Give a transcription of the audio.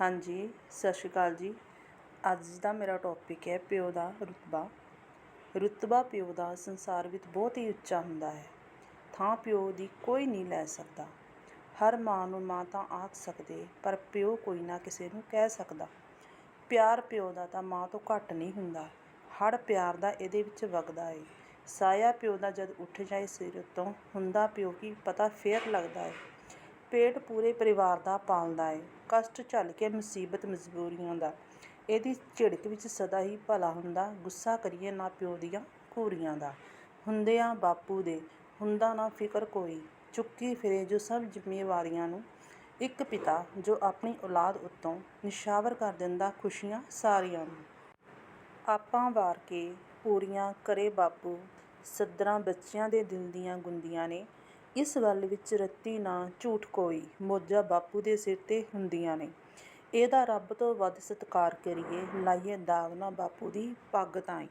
ਹਾਂਜੀ, ਸਤਿ ਸ਼੍ਰੀ ਅਕਾਲ ਜੀ। ਅੱਜ ਦਾ ਮੇਰਾ ਟੋਪਿਕ ਹੈ ਪਿਓ ਦਾ ਰੁਤਬਾ। ਰੁਤਬਾ ਪਿਓ ਦਾ ਸੰਸਾਰ ਵਿੱਚ ਬਹੁਤ ਹੀ ਉੱਚਾ ਹੁੰਦਾ ਹੈ। ਥਾਂ ਪਿਓ ਦੀ ਕੋਈ ਨਹੀਂ ਲੈ ਸਕਦਾ। ਹਰ ਮਾਂ ਨੂੰ ਮਾਂ ਤਾਂ ਆਖ ਸਕਦੇ, ਪਰ ਪਿਓ ਕੋਈ ਨਾ ਕਿਸੇ ਨੂੰ ਕਹਿ ਸਕਦਾ। ਪਿਆਰ ਪਿਓ ਦਾ ਤਾਂ ਮਾਂ ਤੋਂ ਘੱਟ ਨਹੀਂ ਹੁੰਦਾ। ਹੜ ਪਿਆਰ ਦਾ ਇਹਦੇ ਵਿੱਚ ਵਗਦਾ ਏ। ਸਾਇਆ ਪਿਓ ਦਾ ਜਦ ਉੱਠ ਜਾਏ ਸਿਰ ਤੋਂ ਹੁੰਦਾ ਪਿਓ ਕੀ ਪਤਾ ਫੇਰ ਲੱਗਦਾ ਏ। ਪੇਟ ਪੂਰੇ ਪਰਿਵਾਰ ਦਾ ਪਾਲਦਾ ਏ। ਕਸ਼ਟ ਝੱਲ ਕੇ ਮੁਸੀਬਤ ਮਜਬੂਰੀਆਂ ਦਾ। ਇਹਦੀ ਝਿੜਕ ਵਿੱਚ ਸਦਾ ਹੀ ਭਲਾ ਹੁੰਦਾ। ਗੁੱਸਾ ਕਰੀਏ ਨਾ ਪਿਓ ਦੀਆਂ ਘੂਰੀਆਂ ਦਾ। ਹੁੰਦਿਆਂ ਬਾਪੂ ਦੇ ਹੁੰਦਾ ਨਾ ਫਿਕਰ ਕੋਈ। ਚੁੱਕੀ ਫਿਰੇ ਜੋ ਸਭ ਜ਼ਿੰਮੇਵਾਰੀਆਂ ਨੂੰ ਇੱਕ ਪਿਤਾ ਜੋ ਆਪਣੀ ਔਲਾਦ ਉੱਤੋਂ ਨਿਸ਼ਾਵਰ ਕਰ ਦਿੰਦਾ ਖੁਸ਼ੀਆਂ ਸਾਰੀਆਂ ਨੂੰ। ਆਪਾਂ ਵਾਰ ਕੇ ਪੂਰੀਆਂ ਕਰੇ ਬਾਪੂ। ਸੱਦਰਾਂ ਬੱਚਿਆਂ ਦੇ ਦਿਲ ਦੀਆਂ ਗੁੰਦੀਆਂ ਨੇ ਇਸ ਗੱਲ ਵਿੱਚ ਰੱਤੀ ਨਾ ਝੂਠ ਕੋਈ, ਮੋਜਾ ਬਾਪੂ ਦੇ ਸਿਰ ਤੇ ਹੁੰਦੀਆਂ ਨੇ। ਇਹਦਾ ਰੱਬ ਤੋਂ ਵੱਧ ਸਤਿਕਾਰ ਕਰੀਏ, ਲਾਈਏ ਦਾਗ ਨਾ ਬਾਪੂ ਦੀ ਪੱਗ ਤਾਈਂ।